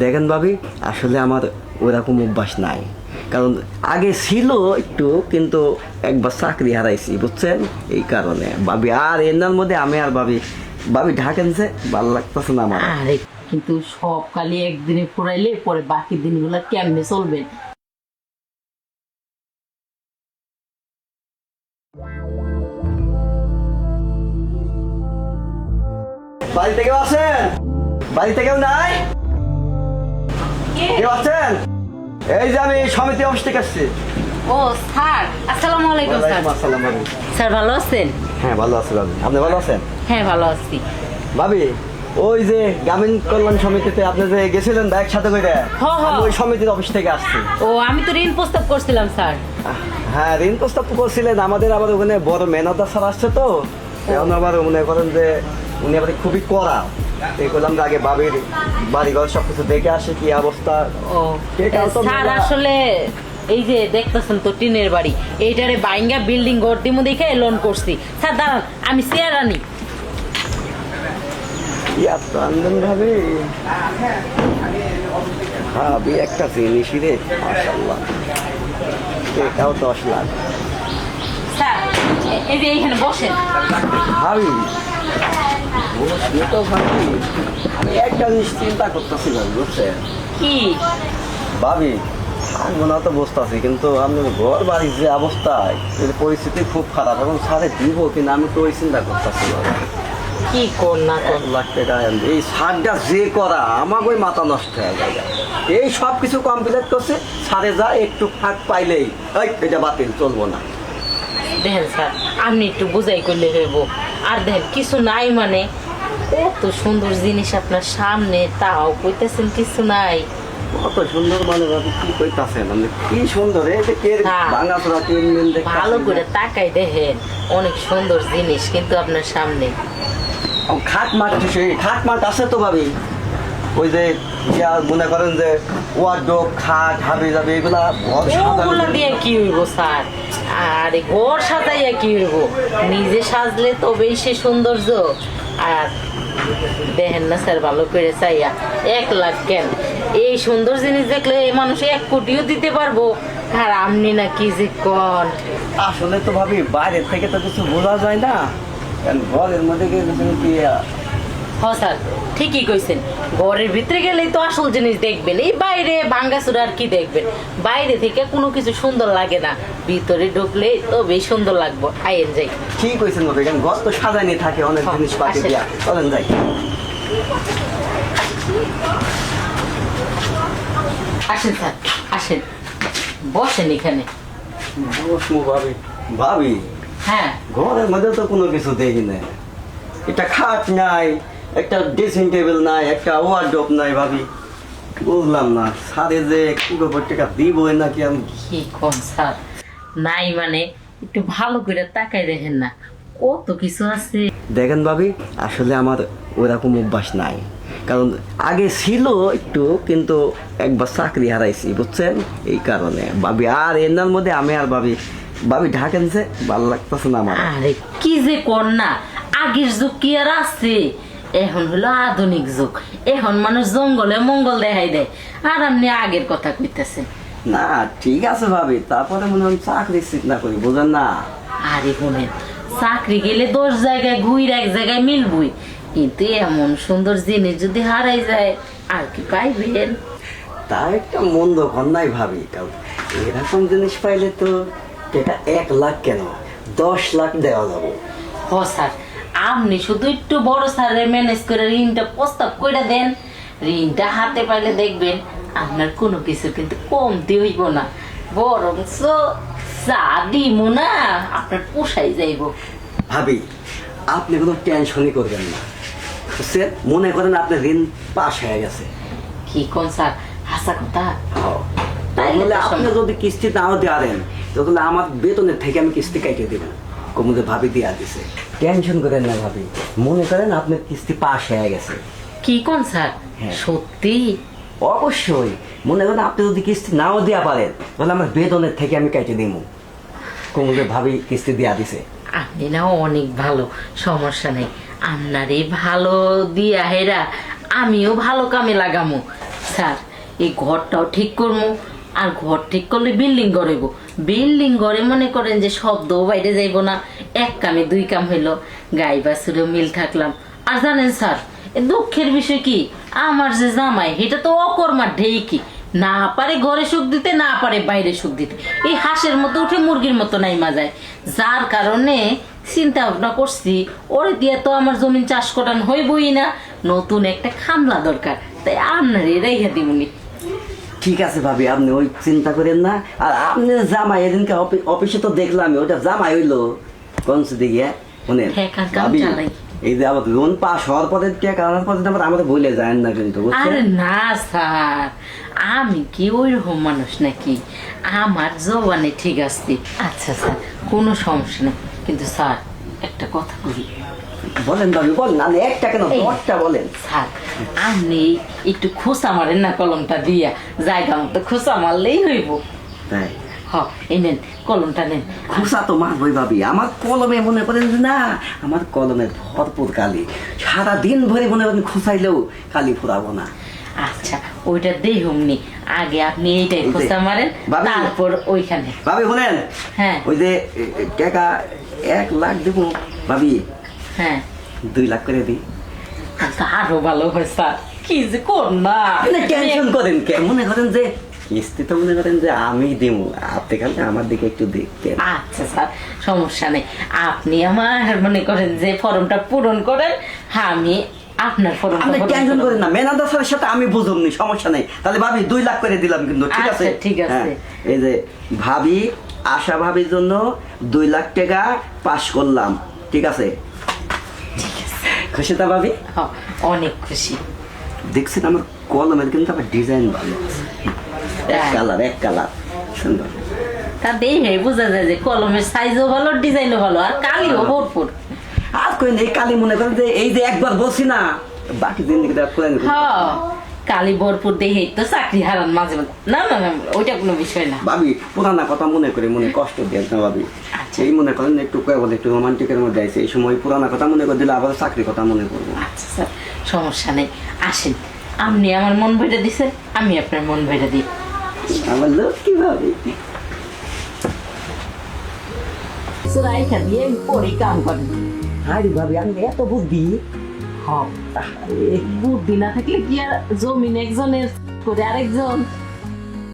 দেখেন ভাবি আসলে আমার ওরকম অভ্যাস নাই। কারণ আগে ছিল একটু কিন্তু একবার চাকরি হারাইছি বুঝছেন? এই কারণে। ভাবি আর এনার মধ্যে আমি আর ভাবি ভাবি ঢাকেন যে ভালো লাগতেছে না আমার। আরে কিন্তু সব কালি একদিনে ফুরাইলে পরে বাকি দিনগুলো কেমনে চলবে? বাড়ি থেকে আছেন? বাড়ি থেকেও নাই? কেউ আছেন এই যে আমি সমিতি অফিস থেকে আসছি। ও স্যার আসসালামু আলাইকুম স্যার। ওয়ালাইকুম আসসালাম ভাবি। স্যার ভালো আছেন? হ্যাঁ ভালো আছি ভাবি। আপনি ভালো আছেন? হ্যাঁ ভালো আছি। ভাবি ওই যে গ্রামীণ কল্যাণ সমিতিতে আপনি যে গেছিলেন বা একসাথে করে হ, হ। ওই সমিতির অফিস থেকে আসছি। ও আমি তো ঋণ প্রস্তাব করছিলাম স্যার। হ্যাঁ ঋণ প্রস্তাব করছিলেন আমাদের আবার ওখানে বড় মেনতা স্যার আসছে তো। এখন আবার মনে করেন যে উনি আমাদের খুবই কড়া। এই করলাম আগে বাবির বাড়িঘর সব কিছু দেখে আসে কি অবস্থা। স্যার আসলে এই যে দেখতেছেন তো টিনের বাড়ি এইটারে বাইঙ্গা বিল্ডিং ঘর দিমু দেখে লোন করছি। স্যার দাঁড়ান আমি চেয়ার আনি। প্রাঞ্জন ভাবে? ভাবি একটা জিনিসই রে মাশাল্লাহ এটাও দশ লাখ। স্যার এই যে এইখানে বসেন। ভাবি বসলে তো ভাবি আমি একটা জিনিস চিন্তা বুঝছেন? কি? ভাবি থাকব না তো বসতেছি কিন্তু আপনার ঘর বাড়ির যে অবস্থা এই যে পরিস্থিতি খুব খারাপ এখন সারে দিব কিন্তু আমি তো ওই চিন্তা করতেছি কি কর না কর লাখ টাকা এই সারটা যে করা আমাকে ওই মাথা নষ্ট হয়ে যায় এই সব কিছু কমপ্লিট করছে সারে যা একটু ফাঁক পাইলেই এটা বাতিল চলবো না। দেখেন স্যার আপনি একটু বুঝাই করলে হইব। আর দেখেন কিছু নাই মানে এত সুন্দর জিনিস আপনার সামনে তাও কইতেছেন কিছু নাই। কত সুন্দর মানে কি কইতাছেন আপনি? কি সুন্দর এই যে কে হ্যাঁ। ভাঙা চোরা তিন দিন ভালো করে তাকাই দেখেন অনেক সুন্দর জিনিস কিন্তু আপনার সামনে। খাট মাঠ সেই খাট মাঠ আছে তো ভাবি। ওই যে মনে করেন যে ওয়ার্ড্রোপ খাট হাবি যাবে এগুলা দিয়ে কি হইব স্যার? আরে ঘর সাজাইয়া কি হইব? নিজে সাজলে তবেই সে সৌন্দর্য। আর দেখেন না স্যার, ভালো করে চাইয়া। এক লাখ কেন? এই সুন্দর জিনিস দেখলে এই মানুষ এক কোটিও দিতে পারব। আর আপনি না কি যে কন? আসলে তো ভাবি বাইরে থেকে তো কিছু বোঝা যায় না। কারণ ঘরের মধ্যে কি হ স্যার ঠিকই কইছেন। ঘরের ভিতরে গেলেই তো আসল জিনিস দেখবেন এই বাইরে ভাঙ্গাচুরা আর কি দেখবেন? বাইরে থেকে কোনো কিছু সুন্দর লাগে না ভিতরে ঢুকলে তবেই সুন্দর লাগবো। আইন যাই। ঠিক হয়েছেন ভাবি কারণ ঘর তো সাজানি থাকে অনেক হ্যাঁ, জিনিস পাতি আসেন। দিয়া। চলেন যাই। আসেন স্যার আসেন। বসেন এখানে। বসমু ভাবি। ভাবি? হ্যাঁ। ঘরের মধ্যে তো কোনো কিছু দেখি না এটা খাট নাই একটা ড্রেসিং টেবিল নাই একটা ওয়ার্ড্রোপ নাই ভাবি। বুঝলাম না সারে যে ব্যাপার টাকা দিব নাকি আমি? কি কোন স্যার? নাই মানে একটু ভালো করে তাকাই দেখেন না কত কিছু আছে। দেখেন ভাবি আসলে আমার ওরকম অভ্যাস নাই। কারণ আগে ছিল একটু কিন্তু একবার চাকরি হারাইছি বুঝছেন? এই কারণে। ভাবি আর এনার মধ্যে আমি আর ভাবি ভাবি ঢাকেন যে ভালো লাগতেছে না আমার। আরে কি যে কর না আগের যুগ কি আর আছে? এখন হলো আধুনিক যুগ। এখন মানুষ জঙ্গলে মঙ্গল দেখাই দেয়। আর আপনি আগের কথা কইতেছেন। না ঠিক আছে ভাবি তারপরে মনে হয় চাকরি চিন্তা করি বুঝেন না? আরে শুনেন চাকরি গেলে দশ জায়গায় ঘুর এক জায়গায় মিলবই। কিন্তু এমন সুন্দর জিনিস যদি হারাই যায় আর কি পাইবেন? তা একটা মন্দ নাই ভাবি কারণ এরকম জিনিস পাইলে তো এটা এক লাখ কেন? দশ লাখ দেওয়া যাব। হ স্যার। আপনি শুধু একটু বড় স্যারের ম্যানেজ করে ঋণটা প্রস্তাব করে দেন। ঋণটা হাতে পাইলে দেখবেন আপনার কোনো কিছু কিন্তু কমতে হইব না। বরং চা দিমু না আপনার পোষাই যাইব। ভাবি আপনি কোনো টেনশনই করবেন না। বুঝছেন মনে করেন আপনার ঋণ পাশ হয়ে গেছে। কি কোন স্যার? হাসা কথা? তাহলে তো আপনি যদি কিস্তি নাও দেন তাহলে আমার বেতনের থেকে আমি কিস্তি কাটিয়ে দেবেন কমুদে ভাবি দিয়া দিছে। টেনশন করেন না ভাবি। মনে করেন আপনার কিস্তি পাস হয়ে গেছে। কি কোন স্যার? হ্যাঁ। সত্যি? অবশ্যই। মনে করেন আপনি যদি কিস্তি নাও দেওয়া পারেন তাহলে আমার বেতনের থেকে আমি কেটে দিব কমুদে ভাবি কিস্তি দিয়া দিছে। আপনি না অনেক ভালো সমস্যা নেই। আপনার এই ভালো দিয়া হেরা আমিও ভালো কামে লাগামো। স্যার এই ঘরটাও ঠিক করব আর ঘর ঠিক করলে বিল্ডিং গড়াইব বিল্ডিং গড়ে মনে করেন যে শব্দও বাইরে যাইব না। এক কামে দুই কাম হইল। গাই বাছুরেও মিল থাকলাম। আর জানেন স্যার দুঃখের বিষয় কি? আমার যে জামাই, এটা তো অকর্মার ঢেইকি না পারে ঘরে সুখ দিতে, না পারে বাইরে সুখ দিতে। এই হাঁসের মতো উঠে মুরগির মতো নাই মাজায় যার কারণে চিন্তা ভাবনা করছি, ওরে দিয়ে তো আমার জমিন চাষ করান হইবই না। নতুন একটা খামলা দরকার। তাই আপনার রেখে দিবনি ঠিক আছে ভাবি আপনি ওই চিন্তা করেন না। আর আপনি জামাই এদিনকে অফিসে তো দেখলাম ওটা জামাই হইল। কোন দিকে শুনেন ভাবি, এই যে আবার লোন পাস হওয়ার পরে টেকা আনার পরে আবার আমাদের বলে যায় না কিন্তু আরে না স্যার। আমি কি ওই রকম মানুষ নাকি? আমার জবানে ঠিক আছে। আচ্ছা স্যার কোনো সমস্যা নেই। কিন্তু স্যার একটা কথা করি বলেন ভাবি বলেন আমি একটা কেন? দশটা বলেন। স্যার আপনি একটু খোসা মারেন না কলমটা দিয়া। জায়গা মতো খোসা মারলেই হইব। তাই? এই নেন কলমটা নেন। খুশা তো মারবই ভাবি। আমার কলমে মনে করেন না আমার কলমে ভরপুর কালি। সারা দিন ভরে মনে করেন খুশাইলেও কালি ফুরাবো না। আচ্ছা ওইটা দেখুমনি আগে আপনি এইটাই খোসা মারেন বাবু। তারপর ওইখানে। ভাবি শুনেন। হ্যাঁ। ওই যে টাকা এক লাখ দেবো। ভাবি হ্যাঁ। দুই লাখ করে দিই। আরও ভালো হয় স্যার। কি যে কর না। আপনি টেনশন করেন কে? মনে করেন যে কিস্তি তো মনে করেন যে আমি দিব। আপনি খালি আমার দিকে একটু দেখতেন। আচ্ছা স্যার সমস্যা নেই। আপনি আমার মনে করেন যে ফর্মটা পূরণ করেন হ্যাঁ আমি আপনার ফর্মটা আপনি টেনশন করেন না। মেনাদার স্যারের সাথে আমি বুঝুমনি সমস্যা নেই। তাহলে ভাবি দুই লাখ করে দিলাম কিন্তু ঠিক আছে? আচ্ছা, ঠিক আছে। হ্যাঁ, এই যে ভাবি আশা ভাবির জন্য দুই লাখ টাকা পাস করলাম ঠিক আছে? খুশি তা ভাবি? অনেক খুশি। দেখছেন আমার কলমের কিন্তু আমার ডিজাইন ভালো। এক তাই? কালার এক কালার। সুন্দর। তা দেখে বোঝা যায় যে কলমের সাইজও ভালো ডিজাইনও ভালো আর কালিও ভরপুর। আর কই এই কালি মনে করেন যে এই যে একবার বলছি না বাকি দিন। হ কালি ভরপুর দেখেই তো চাকরি হারান মাঝে মাঝে। না না না ওইটা কোনো বিষয় না। ভাবি পুরানা কথা মনে করে মনে কষ্ট দেন না ভাবি। আচ্ছা। এই মনে করেন একটু কয়ে বলে একটু রোমান্টিকের মধ্যে আছে এই সময় পুরানা কথা মনে করে দিলে আবার চাকরি কথা মনে করব। আচ্ছা স্যার সমস্যা নেই। আসেন। আপনি আমার মন ভরে দিছেন আমি আপনার মন ভরে দিই। আমার লোক কি ভাবি? রাইখা দিয়ে পরে কাম করেন হারি ভাবি আমি এত বুদ্ধি। হব বুদ্ধি দিনা থাকলে কি আর জমিন একজনের করে আরেকজন?